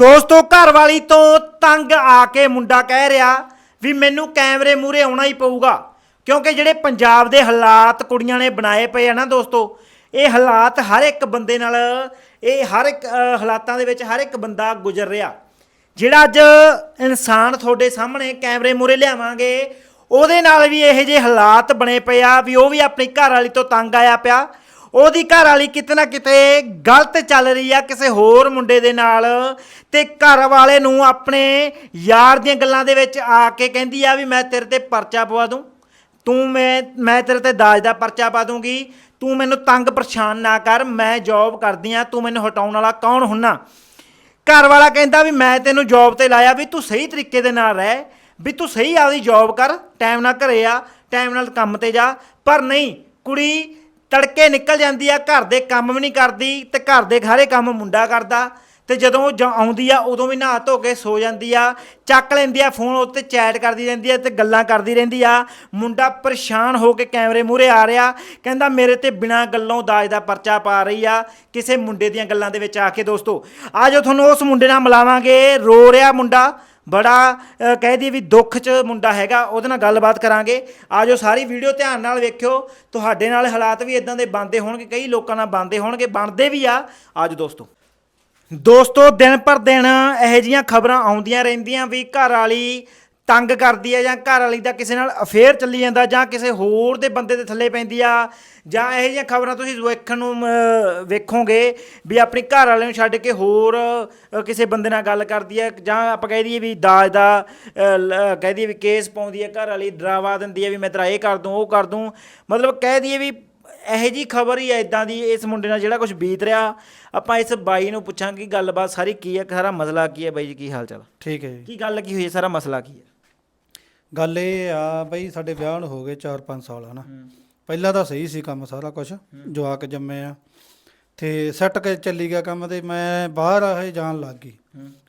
ਦੋਸਤੋ ਘਰ ਵਾਲੀ ਤੋਂ ਤੰਗ ਆ ਕੇ ਮੁੰਡਾ ਕਹਿ ਰਿਹਾ ਵੀ ਮੈਨੂੰ ਕੈਮਰੇ ਮੂਰੇ ਆਉਣਾ ਹੀ ਪਊਗਾ। ਕਿਉਂਕਿ ਜਿਹੜੇ ਪੰਜਾਬ ਦੇ ਹਾਲਾਤ ਕੁੜੀਆਂ ਨੇ ਬਣਾਏ ਪਏ ਆ ਨਾ ਦੋਸਤੋ, ਇਹ ਹਾਲਾਤ ਹਰ ਇੱਕ ਬੰਦੇ ਨਾਲ, ਇਹ ਹਰ ਇੱਕ ਹਾਲਾਤਾਂ ਦੇ ਵਿੱਚ ਹਰ ਇੱਕ ਬੰਦਾ ਗੁਜ਼ਰ ਰਿਹਾ। ਜਿਹੜਾ ਅੱਜ ਇਨਸਾਨ ਤੁਹਾਡੇ ਸਾਹਮਣੇ ਕੈਮਰੇ ਮੂਰੇ ਲਿਆਵਾਂਗੇ, ਉਹਦੇ ਨਾਲ ਵੀ ਇਹੋ ਜਿਹੇ ਹਾਲਾਤ ਬਣੇ ਪਏ ਆ ਵੀ ਉਹ ਵੀ ਆਪਣੀ ਘਰ ਵਾਲੀ ਤੋਂ ਤੰਗ ਆਇਆ ਪਿਆ। ਉਹਦੀ ਘਰ ਵਾਲੀ ਕਿਤੇ ਨਾ ਕਿਤੇ ਗਲਤ ਚੱਲ ਰਹੀ ਆ ਕਿਸੇ ਹੋਰ ਮੁੰਡੇ ਦੇ ਨਾਲ ਤੇ ਘਰ ਵਾਲੇ ਨੂੰ ਆਪਣੇ ਯਾਰ ਦੀਆਂ ਗੱਲਾਂ ਦੇ ਵਿੱਚ ਆ ਕੇ ਕਹਿੰਦੀ ਆ ਵੀ ਮੈਂ ਤੇਰੇ ਤੇ ਪਰਚਾ ਪਵਾ ਦੂੰ। ਤੂੰ ਮੈਂ ਮੈਂ ਤੇਰੇ ਤੇ ਦਾਜ ਦਾ ਪਰਚਾ ਪਾ ਦੂੰਗੀ। ਤੂੰ ਮੈਨੂੰ ਤੰਗ ਪਰੇਸ਼ਾਨ ਨਾ ਕਰ, ਮੈਂ ਜੌਬ ਕਰਦੀ ਆ, ਤੂੰ ਮੈਨੂੰ ਹਟਾਉਣ ਵਾਲਾ ਕੌਣ ਹੁੰਨਾ? ਘਰ ਵਾਲਾ ਕਹਿੰਦਾ ਵੀ ਮੈਂ ਤੈਨੂੰ ਜੌਬ ਤੇ ਲਾਇਆ ਵੀ ਤੂੰ ਸਹੀ ਤਰੀਕੇ ਦੇ ਨਾਲ ਰਹਿ, ਵੀ ਤੂੰ ਸਹੀ ਆਪਦੀ ਜੌਬ ਕਰ ਟਾਈਮ ਨਾਲ ਘਰੇ ਆ ਟਾਈਮ ਨਾਲ ਕੰਮ ਤੇ ਜਾ। ਪਰ ਨਹੀਂ, ਕੁੜੀ ਤੜਕੇ ਨਿਕਲ ਜਾਂਦੀ ਆ, ਘਰ ਦੇ ਕੰਮ ਵੀ ਨਹੀਂ ਕਰਦੀ ਤੇ ਘਰ ਦੇ ਸਾਰੇ ਕੰਮ ਮੁੰਡਾ ਕਰਦਾ। ਤੇ ਜਦੋਂ ਉਹ ਜਾਂ ਆਉਂਦੀ ਆ, ਉਦੋਂ ਵੀ ਨਹਾ ਧੋ ਕੇ ਸੋ ਜਾਂਦੀ ਆ, ਚੱਕ ਲੈਂਦੀ ਆ ਫੋਨ ਉੱਤੇ ਚੈਟ ਕਰਦੀ ਰਹਿੰਦੀ ਆ ਤੇ ਗੱਲਾਂ ਕਰਦੀ ਰਹਿੰਦੀ ਆ। ਮੁੰਡਾ ਪਰੇਸ਼ਾਨ ਹੋ ਕੇ ਕੈਮਰੇ ਮੂਹਰੇ ਆ ਰਿਹਾ, ਕਹਿੰਦਾ ਮੇਰੇ ਤੇ ਬਿਨਾਂ ਗੱਲੋਂ ਦਾਜ ਦਾ ਪਰਚਾ ਪਾ ਰਹੀ ਆ, ਕਿਸੇ ਮੁੰਡੇ ਦੀਆਂ ਗੱਲਾਂ ਦੇ ਵਿੱਚ ਆ ਕੇ ਦੋਸਤੋ, ਆਜੋ ਤੁਹਾਨੂੰ ਉਸ ਮੁੰਡੇ ਨਾਲ ਮਿਲਾਵਾਂਗੇ, ਰੋ ਰਿਹਾ ਮੁੰਡਾ। ਬੜਾ ਕਹਿ ਦਈਏ ਵੀ ਦੁੱਖ 'ਚ ਮੁੰਡਾ ਹੈਗਾ, ਉਹਦੇ ਨਾਲ ਗੱਲਬਾਤ ਕਰਾਂਗੇ। ਆਜੋ ਸਾਰੀ ਵੀਡੀਓ ਧਿਆਨ ਨਾਲ ਵੇਖਿਓ, ਤੁਹਾਡੇ ਨਾਲ ਹਾਲਾਤ ਵੀ ਇਦਾਂ ਦੇ ਬਣਦੇ ਹੋਣਗੇ, ਕਈ ਲੋਕਾਂ ਨਾਲ ਬਣਦੇ ਹੋਣਗੇ, ਬਣਦੇ ਵੀ ਆ। ਆਜੋ ਦੋਸਤੋ। ਦੋਸਤੋ, ਦਿਨ ਪਰ ਦਿਨ ਇਹੋ ਜੀਆਂ ਖਬਰਾਂ ਆਉਂਦੀਆਂ ਰਹਿੰਦੀਆਂ ਵੀ ਘਰ ਵਾਲੀ ਤੰਗ ਕਰਦੀ ਹੈ ਜਾਂ ਘਰ ਵਾਲੀ ਦਾ ਕਿਸੇ ਨਾਲ ਅਫੇਅਰ ਚੱਲੀ ਜਾਂਦਾ ਜਾਂ ਕਿਸੇ ਹੋਰ ਦੇ ਬੰਦੇ ਦੇ ਥੱਲੇ ਪੈਂਦੀ ਆ ਜਾਂ ਇਹੋ ਜਿਹੀਆਂ ਖਬਰਾਂ ਤੁਸੀਂ ਵੇਖਣ ਨੂੰ ਵੇਖੋਗੇ ਵੀ ਆਪਣੀ ਘਰ ਵਾਲੇ ਨੂੰ ਛੱਡ ਕੇ ਹੋਰ ਕਿਸੇ ਬੰਦੇ ਨਾਲ ਗੱਲ ਕਰਦੀ ਹੈ ਜਾਂ ਆਪਾਂ ਕਹਿ ਦਈਏ ਵੀ ਦਾਜ ਦਾ ਕਹਿ ਦਈਏ ਵੀ ਕੇਸ ਪਾਉਂਦੀ ਹੈ ਘਰ ਵਾਲੀ ਡਰਾਵਾ ਦਿੰਦੀ ਹੈ ਵੀ ਮੈਂ ਤੇਰਾ ਇਹ ਕਰ ਦੂੰ ਉਹ ਕਰ ਦੂੰ। ਮਤਲਬ ਕਹਿ ਦਈਏ ਵੀ ਇਹੋ ਜੀ ਖਬਰ ਹੀ ਹੈ ਇਦਾਂ ਦੀ ਇਸ ਮੁੰਡੇ ਨਾਲ ਜਿਹੜਾ ਕੁਝ ਬੀਤ ਰਿਹਾ। ਆਪਾਂ ਇਸ ਬਾਈ ਨੂੰ ਪੁੱਛਾਂਗੇ ਗੱਲਬਾਤ ਸਾਰੀ ਕੀ ਹੈ ਸਾਰਾ ਮਸਲਾ ਕੀ ਹੈ ਬਾਈ ਜੀ ਕੀ ਹਾਲ ਚਾਲ? ਠੀਕ ਹੈ ਜੀ। ਕੀ ਗੱਲ ਕੀ ਹੋਈ ਸਾਰਾ ਮਸਲਾ ਕੀ ਹੈ? ਗੱਲ ਇਹ ਆ ਬਈ ਸਾਡੇ ਵਿਆਹ ਨੂੰ ਹੋ ਗਏ 4-5 ਸਾਲ ਹਨਾ। ਪਹਿਲਾਂ ਤਾਂ ਸਹੀ ਸੀ ਕੰਮ ਸਾਰਾ ਕੁਝ ਜਵਾਕ ਜੰਮੇ ਆ। ਤੇ ਸੈੱਟ ਕੇ ਚੱਲੀ ਗਿਆ ਕੰਮ ਤੇ ਮੈਂ ਬਾਹਰ ਆਏ ਜਾਣ ਲੱਗ ਗਈ।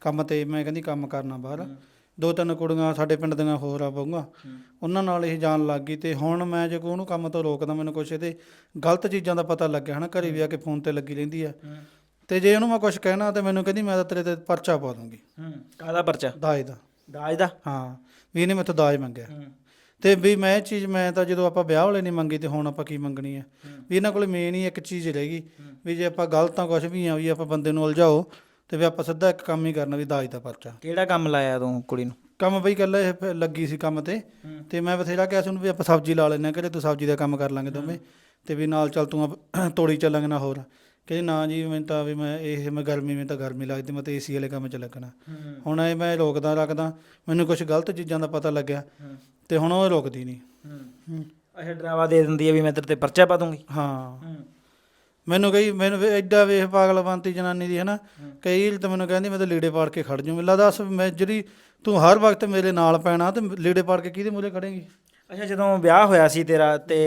ਕੰਮ ਤੇ ਮੈਂ ਕਹਿੰਦੀ ਕੰਮ ਕਰਨਾ ਬਾਹਰ। ਦੋ ਤਿੰਨ ਕੁੜੀਆਂ ਸਾਡੇ ਪਿੰਡ ਦੀਆਂ ਹੋਰ ਆ ਬਹੂਆਂ। ਉਹਨਾਂ ਨਾਲ ਇਹ ਜਾਣ ਲੱਗ ਗਈ ਤੇ ਹੁਣ ਮੈਂ ਜੇ ਕੋਈ ਉਹਨੂੰ ਕੰਮ ਤੋਂ ਰੋਕਦਾ ਮੈਨੂੰ ਕੁਛ ਇਹਦੇ ਗਲਤ ਚੀਜ਼ਾਂ ਦਾ ਪਤਾ ਲੱਗਿਆ ਹਨਾ। ਘਰੇ ਵੀ ਆ ਕੇ ਫੋਨ ਤੇ ਲੱਗੀ ਰਹਿੰਦੀ ਆ। ਤੇ ਜੇ ਉਹਨੂੰ ਮੈਂ ਕੁਛ ਕਹਿਣਾ ਤੇ ਮੈਨੂੰ ਕਹਿੰਦੀ ਮੈਂ ਤਾਂ ਤੇਰੇ ਤੇ ਪਰਚਾ ਪਾ ਦੂੰਗੀ। ਹੂੰ ਕਾਹਦਾ ਪਰਚਾ? ਦਾਜ ਦਾ। ਦਾਜ ਦਾ? ਹਾਂ ਵੀ ਇਹਨੇ ਮੈਥੋਂ ਦਾਜ ਮੰਗਿਆ। ਤੇ ਵੀ ਮੈਂ ਇਹ ਚੀਜ਼ ਮੈਂ ਤਾਂ ਜਦੋਂ ਆਪਾਂ ਵਿਆਹ ਵਾਲੇ ਨਹੀਂ ਮੰਗੀ ਤੇ ਹੁਣ ਆਪਾਂ ਕੀ ਮੰਗਣੀ ਹੈ। ਵੀ ਇਹਨਾਂ ਕੋਲੇ ਮੇਨ ਹੀ ਇੱਕ ਚੀਜ਼ ਰਹਿ ਗਈ ਵੀ ਜੇ ਆਪਾਂ ਗਲਤਾਂ ਕੁਝ ਵੀ ਆ ਵੀ ਆਪਾਂ ਬੰਦੇ ਨੂੰ ਉਲਝਾਓ ਤੇ ਵੀ ਆਪਾਂ ਸਿੱਧਾ ਇੱਕ ਕੰਮ ਹੀ ਕਰਨਾ ਵੀ ਦਾਜ ਦਾ ਪਰਚਾ। ਕਿਹੜਾ ਕੰਮ ਲਾਇਆ ਤੂੰ ਕੁੜੀ ਨੂੰ? ਕੰਮ ਬਈ ਕੱਲ ਲੱਗੀ ਸੀ ਕੰਮ ਤੇ। ਤੇ ਮੈਂ ਬਥੇਰਾ ਕਿਹਾ ਸੀ ਉਹਨੂੰ ਵੀ ਆਪਾਂ ਸਬਜ਼ੀ ਲਾ ਹਾਂ ਘਰੇ ਤੂੰ ਸਬਜ਼ੀ ਦਾ ਕੰਮ ਕਰ ਲਾਂਗੇ ਦੋਵੇਂ। ਤੇ ਵੀ ਨਾਲ ਚੱਲ ਤੂੰ ਤੋੜੀ ਚੱਲਾਂਗੇ ਨਾ ਹੋਰ। ਕਹਿੰਦੀ ਨਾ ਜੀ ਮੈਂ ਤਾਂ ਵੀ ਮੈਂ ਇਹ ਮੈਂ ਗਰਮੀ ਵਿੱਚ ਤਾਂ ਗਰਮੀ ਲੱਗਦੀ ਮੈਂ ਤਾਂ ਏਸੀ ਵਾਲੇ ਕੰਮ 'ਚ ਲੱਗਣਾ। ਹੁਣ ਇਹ ਮੈਂ ਰੋਕਦਾ ਰੱਖਦਾ ਮੈਨੂੰ ਕੁਝ ਗਲਤ ਚੀਜ਼ਾਂ ਦਾ ਪਤਾ ਲੱਗਿਆ ਤੇ ਹੁਣ ਉਹ ਰੁਕਦੀ ਨਹੀਂ। ਹੂੰ। ਅੱਛਾ ਡਰਾਵਾ ਦੇ ਦਿੰਦੀ ਹੈ ਵੀ ਮੈਂ ਤੇਰੇ ਤੇ ਪਰਚਾ ਪਾ ਦੂੰਗੀ। ਹਾਂ। ਮੈਨੂੰ ਕਹੀ ਮੈਨੂੰ ਐਡਾ ਵੇਖ ਪਾਗਲਵੰਤੀ ਜਨਾਨੀ ਦੀ ਹਨਾ ਕਈ ਤਾਂ ਮੈਨੂੰ ਕਹਿੰਦੀ ਮੈਂ ਤਾਂ ਲੀੜੇ ਪਾੜ ਕੇ ਖੜ ਜੂ। ਮੈਨੂੰ ਲੱਗਦਾ ਮੈਂ ਜਿਹੜੀ ਤੂੰ ਹਰ ਵਕਤ ਮੇਰੇ ਨਾਲ ਪੈਣਾ ਤੇ ਲੀੜੇ ਪਾੜ ਕੇ ਕਿਹਦੇ ਮੂਹਰੇ ਖੜੇਂਗੀ? ਅੱਛਾ ਜਦੋਂ ਵਿਆਹ ਹੋਇਆ ਸੀ ਤੇਰਾ ਤੇ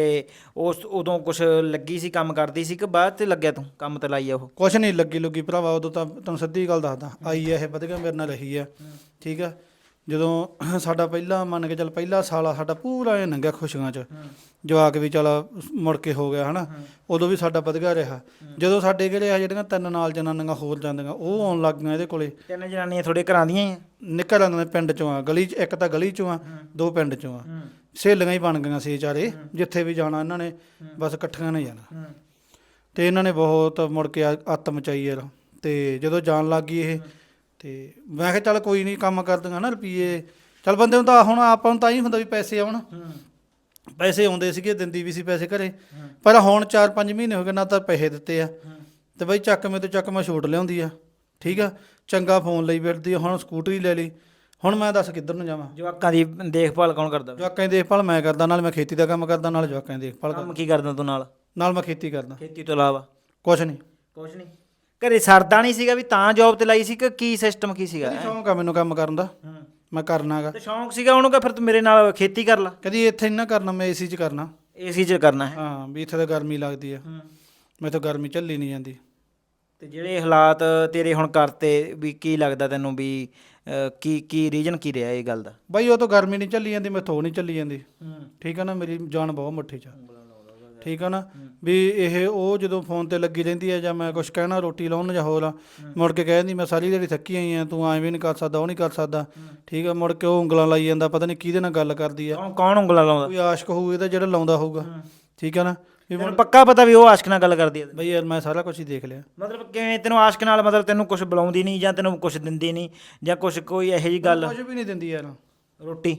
ਉਸ ਉਦੋਂ ਕੁਝ ਲੱਗੀ ਸੀ ਕੰਮ ਕਰਦੀ ਸੀ ਕਿ ਬਾਅਦ ਤੇ ਲੱਗਿਆ ਤੂੰ ਕੰਮ ਤੇ ਲਾਈ ਆ ਉਹ? ਕੁਛ ਨਹੀਂ ਲੱਗੀ ਲੁੱਗੀ ਭਰਾਵਾ ਉਦੋਂ ਤਾਂ ਤੁਹਾਨੂੰ ਸਿੱਧੀ ਗੱਲ ਦੱਸਦਾ। ਆਈ ਆ ਇਹ ਵਧੀਆ ਮੇਰੇ ਨਾਲ ਰਹੀ ਆ ਠੀਕ ਆ? ਜਦੋਂ ਸਾਡਾ ਪਹਿਲਾ ਮੰਨ ਕੇ ਚੱਲ ਪਹਿਲਾ ਸਾਲ ਆ ਸਾਡਾ ਪੂਰਾ ਇਹ ਲੰਘਿਆ ਖੁਸ਼ੀਆਂ 'ਚ। ਜਵਾਕ ਵੀ ਚਲ ਮੁੜ ਕੇ ਹੋ ਗਿਆ ਹਨਾ? ਉਦੋਂ ਵੀ ਸਾਡਾ ਵਧੀਆ ਰਿਹਾ। ਜਦੋਂ ਸਾਡੇ ਕਿਹੜੇ ਆ ਜਿਹੜੀਆਂ ਤਿੰਨ ਨਾਲ ਜਨਾਨੀਆਂ ਹੋਰ ਜਾਂਦੀਆਂ ਉਹ ਆਉਣ ਲੱਗ ਗਈਆਂ ਇਹਦੇ ਕੋਲੇ। ਤਿੰਨ ਜਨਾਨੀਆਂ ਤੁਹਾਡੇ ਘਰਾਂ ਦੀਆਂ ਹੀ ਆ? ਨਿਕਲ ਆਉਂਦੇ ਪਿੰਡ ਚੋਂ ਆ ਗਲੀ 'ਚ ਇੱਕ ਤਾਂ ਗਲੀ ਚੋਂ ਆ ਦੋ ਪਿੰਡ ਚੋਂ ਆ। ਸਹੇਲੀਆਂ ਹੀ ਬਣ ਗਈਆਂ ਸੀ ਚਾਰੇ ਜਿੱਥੇ ਵੀ ਜਾਣਾ ਇਹਨਾਂ ਨੇ ਬਸ ਇਕੱਠੀਆਂ ਨੇ ਜਾਣਾ। ਤੇ ਇਹਨਾਂ ਨੇ ਬਹੁਤ ਮੁੜ ਕੇ ਆ- ਅੱਤ ਮਚਾਈ ਯਾਰ। ਤੇ ਜਦੋਂ ਜਾਣ ਲੱਗ ਗਈ ਇਹ ਤੇ ਮੈਂ ਕਿਹਾ ਚੱਲ ਕੋਈ ਨਹੀਂ ਕੰਮ ਕਰਦੀਆਂ ਨਾ ਰੁਪਈਏ। ਚੱਲ ਬੰਦੇ ਨੂੰ ਤਾਂ ਹੁਣ ਆਪਾਂ ਨੂੰ ਤਾਂ ਹੀ ਹੁੰਦਾ ਵੀ ਪੈਸੇ ਆਉਣ। ਪੈਸੇ ਆਉਂਦੇ ਸੀਗੇ ਦਿੰਦੀ ਵੀ ਸੀ ਪੈਸੇ ਘਰੇ। ਪਰ ਹੁਣ 4-5 ਮਹੀਨੇ ਹੋ ਗਏ ਨਾ ਤਾਂ ਪੈਸੇ ਦਿੱਤੇ ਆ। ਤੇ ਬਈ ਚੱਕ ਮੇ ਤੋਂ ਚੱਕ ਮੈਂ ਛੋਟ ਲਿਆਉਂਦੀ ਆ। ਠੀਕ ਆ? ਚੰਗਾ ਫੋਨ ਲਈ ਫਿਰਦੀ ਹੁਣ ਸਕੂਟਰੀ ਲੈ ਲਈ। ਹੁਣ ਮੈਂ ਦੱਸ ਕਿੱਧਰ ਨੂੰ ਜਾਵਾਂ? ਜਵਾਕਾਂ ਦੀ ਦੇਖਭਾਲ ਕੌਣ ਕਰਦਾ ਜਵਾਕਾਂ ਦੀ ਦੇਖਭਾਲ ਮੈਂ ਕਰਦਾ ਨਾਲ ਮੈਂ ਖੇਤੀ ਦਾ ਕੰਮ ਕਰਦਾ ਨਾਲ ਜਵਾਕਾਂ ਦੀ ਦੇਖਭਾਲ ਕਰਦਾ। ਕੰਮ ਕੀ ਕਰਦਾ ਤੂੰ ਨਾਲ? ਨਾਲ ਮੈਂ ਖੇਤੀ ਕਰਦਾ। ਖੇਤੀ ਤੋਂ ਇਲਾਵਾ? ਕੁਛ ਨਹੀਂ। ਕੁਝ ਨਹੀਂ। ਘਰੇ ਸਰਦਾ ਨਹੀਂ ਸੀਗਾ ਵੀ ਤਾਂ ਜੌਬ ਤੇ ਲਾਈ ਸੀ ਕਿ ਕੀ ਸਿਸਟਮ ਕੀ ਸੀਗਾ? ਸ਼ੌਂਕ ਆ ਮੈਨੂੰ ਕੰਮ ਕਰਨ ਦਾ। ਮੈਂ ਕਰਨਾਗਾ ਤੇ ਸ਼ੌਂਕ ਸੀਗਾ ਉਹਨੂੰ ਕਿ ਫਿਰ ਤੂੰ ਮੇਰੇ ਨਾਲ ਖੇਤੀ ਕਰ ਲਾ। ਕਦੀ ਇੱਥੇ ਨਾ ਕਰਨਾ ਮੈਂ ਏਸੀ 'ਚ ਕਰਨਾ। ਏਸੀ 'ਚ ਕਰਨਾ ਹੈ। ਹਾਂ ਵੀ ਇੱਥੇ ਤਾਂ ਗਰਮੀ ਲੱਗਦੀ ਆ। ਮੈਂ ਤਾਂ ਗਰਮੀ ਝੱਲੀ ਨਹੀਂ ਜਾਂਦੀ। ਤੇ ਜਿਹੜੇ ਹਾਲਾਤ ਤੇਰੇ ਹੁਣ ਕਰਤੇ ਵੀ ਕੀ ਲੱਗਦਾ ਤੈਨੂੰ ਵੀ ਅਹ, ਕੀ ਕੀ ਰੀਜਨ ਕੀ ਰਿਹਾ ਇਹ ਗੱਲ ਦਾ? ਬਾਈ ਉਹ ਤਾਂ ਗਰਮੀ ਨਹੀਂ ਝੱਲੀ ਜਾਂਦੀ ਮੈਥੋਂ ਨਹੀਂ ਝੱਲੀ ਜਾਂਦੀ। ਠੀਕ ਆ ਨਾ ਮੇਰੀ ਜਾਨ ਬਹੁਤ ਮੁੱਠੀ 'ਚ ਆ। ਠੀਕ ਆ ਨਾ? ਵੀ ਇਹ ਉਹ ਜਦੋਂ ਫੋਨ ਤੇ ਲੱਗੀ ਰਹਿੰਦੀ ਹੈ ਜਾਂ ਮੈਂ ਕੁਝ ਕਹਿਣਾ ਰੋਟੀ ਲਾਉਣ ਜਾਂ ਹੋਰ ਆ, ਮੁੜ ਕੇ ਕਹਿ ਦਿੰਦੀ ਮੈਂ ਸਾਰੀ ਦਿਹਾੜੀ ਥੱਕੀ ਆਈ ਆ ਤੂੰ ਐਂ ਵੀ ਨਹੀਂ ਕਰ ਸਕਦਾ ਉਹ ਨਹੀਂ ਕਰ ਸਕਦਾ। ਠੀਕ ਆ ਮੁੜ ਕੇ ਉਹ ਉਂਗਲਾਂ ਲਾਈ ਜਾਂਦਾ ਪਤਾ ਨਹੀਂ ਕਿਹਦੇ ਨਾਲ ਗੱਲ ਕਰਦੀ ਆ। ਕੌਣ ਕੌਣ ਉਂਗਲਾਂ ਲਾਉਂਦਾ? ਕੋਈ ਆਸ਼ਕ ਹੋਊ ਇਹਦਾ ਜਿਹੜਾ ਲਾਉਂਦਾ ਹੋਊਗਾ। ਠੀਕ ਆ ਨਾ? ਤੈਨੂੰ ਪੱਕਾ ਪਤਾ ਵੀ ਉਹ ਆਸ਼ਕ ਨਾਲ ਗੱਲ ਕਰਦੀ ਹੈ ਬਈ ਯਾਰ ਮੈਂ ਸਾਰਾ ਕੁਝ ਹੀ ਦੇਖ ਲਿਆ। ਮਤਲਬ ਕਿਵੇਂ ਤੈਨੂੰ ਆਸ਼ਕ ਨਾਲ ਮਤਲਬ ਤੈਨੂੰ ਕੁਝ ਬੁਲਾਉਂਦੀ ਨਹੀਂ ਜਾਂ ਤੈਨੂੰ ਕੁਝ ਦਿੰਦੀ ਨਹੀਂ ਜਾਂ ਕੁਝ ਕੋਈ ਇਹੋ ਜੀ ਗੱਲ? ਕੁਝ ਵੀ ਨਹੀਂ ਦਿੰਦੀ ਯਾਰ। ਰੋਟੀ?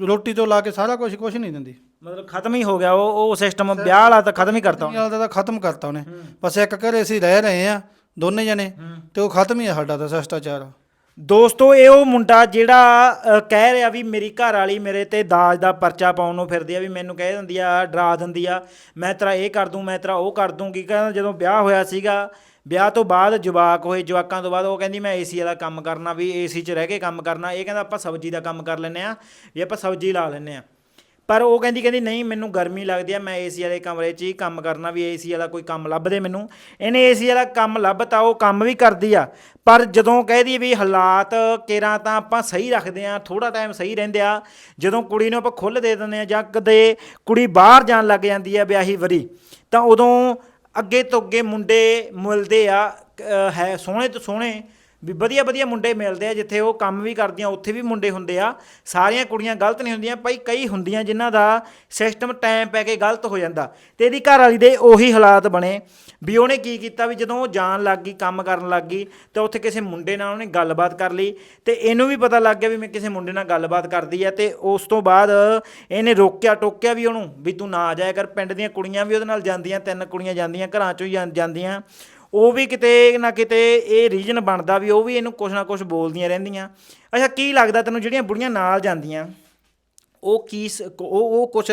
ਰੋਟੀ ਤੋਂ ਲਾ ਕੇ ਸਾਰਾ ਕੁਝ ਕੁਝ ਨਹੀਂ ਦਿੰਦੀ। ਮਤਲਬ ਖਤਮ ਹੀ ਹੋ ਗਿਆ ਉਹ ਉਹ ਸਿਸਟਮ ਵਿਆਹ ਵਾਲਾ ਤਾਂ ਖਤਮ ਹੀ ਕਰਤਾ ਉਹਨੇ। ਦਾ ਤਾਂ ਖਤਮ ਕਰਤਾ ਉਹਨੇ। ਬਸ ਇੱਕ ਘਰੇ ਅਸੀਂ ਰਹਿ ਰਹੇ ਆ ਦੋਨੇ ਜਣੇ ਤੇ ਉਹ ਖਤਮ ਹੀ ਆ ਸਾਡਾ ਤਾਂ ਸ਼ਿਸ਼ਟਾਚਾਰ ਦੋਸਤੋ, ਇਹ ਉਹ ਮੁੰਡਾ ਜਿਹੜਾ ਕਹਿ ਰਿਹਾ ਵੀ ਮੇਰੀ ਘਰ ਵਾਲੀ ਮੇਰੇ ਤੇ ਦਾਜ ਦਾ ਪਰਚਾ ਪਾਉਣ ਨੂੰ ਫਿਰਦੀ ਆ, ਵੀ ਮੈਨੂੰ ਕਹਿ ਦਿੰਦੀ ਆ, ਡਰਾ ਦਿੰਦੀ ਆ, ਮੈਂ ਤੇਰਾ ਇਹ ਕਰ ਦੂੰ, ਮੈਂ ਤੇਰਾ ਉਹ ਕਰ ਦੂੰਗੀ ਕਹਿੰਦਾ, ਜਦੋਂ ਵਿਆਹ ਹੋਇਆ ਸੀਗਾ, ਵਿਆਹ ਤੋਂ ਬਾਅਦ ਜਵਾਕ ਹੋਏ, ਜਵਾਕਾਂ ਤੋਂ ਬਾਅਦ ਉਹ ਕਹਿੰਦੀ, ਮੈਂ ਏਸੀ ਵਾਲਾ ਕੰਮ ਕਰਨਾ, ਵੀ ਏਸੀ 'ਚ ਰਹਿ ਕੇ ਕੰਮ ਕਰਨਾ, ਇਹ ਕਹਿੰਦਾ ਆਪਾਂ ਸਬਜ਼ੀ ਦਾ ਕੰਮ ਕਰ ਲੈਂਦੇ ਆ, ਵੀ ਆਪਾਂ ਸਬਜ਼ੀ ਲਾ ਲੈਂਦੇ ਆ। ਪਰ ਉਹ ਕਹਿੰਦੀ ਕਹਿੰਦੀ, ਨਹੀਂ, ਮੈਨੂੰ ਗਰਮੀ ਲੱਗਦੀ ਆ, ਮੈਂ ਏਸੀ ਵਾਲੇ ਕਮਰੇ 'ਚ ਹੀ ਕੰਮ ਕਰਨਾ ਵੀ ਏਸੀ ਵਾਲਾ ਕੋਈ ਕੰਮ ਲੱਭ ਦੇ ਮੈਨੂੰ। ਇਹਨੇ ਏਸੀ ਵਾਲਾ ਕੰਮ ਲੱਭਤਾ, ਉਹ ਕੰਮ ਵੀ ਕਰਦੀ ਆ। ਪਰ ਜਦੋਂ ਕਹਿਦੀ ਵੀ ਹਾਲਾਤ ਕੇਰਾਂ ਤਾਂ ਆਪਾਂ ਸਹੀ ਰੱਖਦੇ ਆ ਥੋੜਾ ਟਾਈਮ ਸਹੀ ਰਹਿੰਦੇ ਆ, ਜਦੋਂ ਕੁੜੀ ਨੂੰ ਆਪਾਂ ਖੁੱਲ੍ਹ ਦੇ ਦਿੰਦੇ ਆ ਜਾਂ ਕਦੇ ਕੁੜੀ ਬਾਹਰ ਜਾਣ ਲੱਗ ਜਾਂਦੀ ਆ ਵਿਆਹੀ ਵਰੀ, ਤਾਂ ਉਦੋਂ ਅੱਗੇ ਤੋਂ ਅੱਗੇ ਮੁੰਡੇ ਮਿਲਦੇ ਆ ਹੈ ਸੋਹਣੇ ਤੋਂ ਸੋਹਣੇ ਵੀ ਵਧੀਆ ਵਧੀਆ ਮੁੰਡੇ ਮਿਲਦੇ ਆ, ਜਿੱਥੇ ਉਹ ਕੰਮ ਵੀ ਕਰਦੀਆਂ, ਉੱਥੇ ਵੀ ਮੁੰਡੇ ਹੁੰਦੇ ਆ। ਸਾਰੀਆਂ ਕੁੜੀਆਂ ਗਲਤ ਨਹੀਂ ਹੁੰਦੀਆਂ, ਭਾਈ ਕਈ ਹੁੰਦੀਆਂ ਜਿਨ੍ਹਾਂ ਦਾ ਸਿਸਟਮ ਟਾਈਮ ਪੈ ਕੇ ਗਲਤ ਹੋ ਜਾਂਦਾ। ਤੇ ਇਹਦੀ ਘਰ ਵਾਲੀ ਦੇ ਉਹੀ ਹਾਲਾਤ ਬਣੇ ਵੀ ਉਹਨੇ ਕੀ ਕੀਤਾ ਵੀ ਜਦੋਂ ਉਹ ਜਾਣ ਲੱਗ ਗਈ, ਕੰਮ ਕਰਨ ਲੱਗ ਗਈ, ਤਾਂ ਉੱਥੇ ਕਿਸੇ ਮੁੰਡੇ ਨਾਲ ਉਹਨੇ ਗੱਲਬਾਤ ਕਰ ਲਈ। ਤੇ ਇਹਨੂੰ ਵੀ ਪਤਾ ਲੱਗ ਗਿਆ ਵੀ ਮੈਂ ਕਿਸੇ ਮੁੰਡੇ ਨਾਲ ਗੱਲਬਾਤ ਕਰਦੀ ਆ, ਤੇ ਉਸ ਤੋਂ ਬਾਅਦ ਇਹਨੇ ਰੋਕਿਆ, ਟੋਕਿਆ ਵੀ ਉਹਨੂੰ ਵੀ ਤੂੰ ਨਾ ਆ ਜਾਇਆ ਕਰ। ਪਿੰਡ ਦੀਆਂ ਕੁੜੀਆਂ ਵੀ ਉਹਦੇ ਨਾਲ ਜਾਂਦੀਆਂ, ਤਿੰਨ ਕੁੜੀਆਂ ਜਾਂਦੀਆਂ, ਘਰਾਂ ਚੋਂ ਹੀ ਜਾਂਦੀਆਂ। ਉਹ ਵੀ ਕਿਤੇ ਨਾ ਕਿਤੇ ਇਹ ਰੀਜਨ ਬਣਦਾ ਵੀ ਉਹ ਵੀ ਇਹਨੂੰ ਕੁਛ ਨਾ ਕੁਛ ਬੋਲਦੀਆਂ ਰਹਿੰਦੀਆਂ। ਅੱਛਾ ਕੀ ਲੱਗਦਾ ਤੈਨੂੰ ਜਿਹੜੀਆਂ ਬੁੜੀਆਂ ਨਾਲ ਜਾਂਦੀਆਂ ਉਹ ਕੀ ਉਹ ਉਹ ਕੁਛ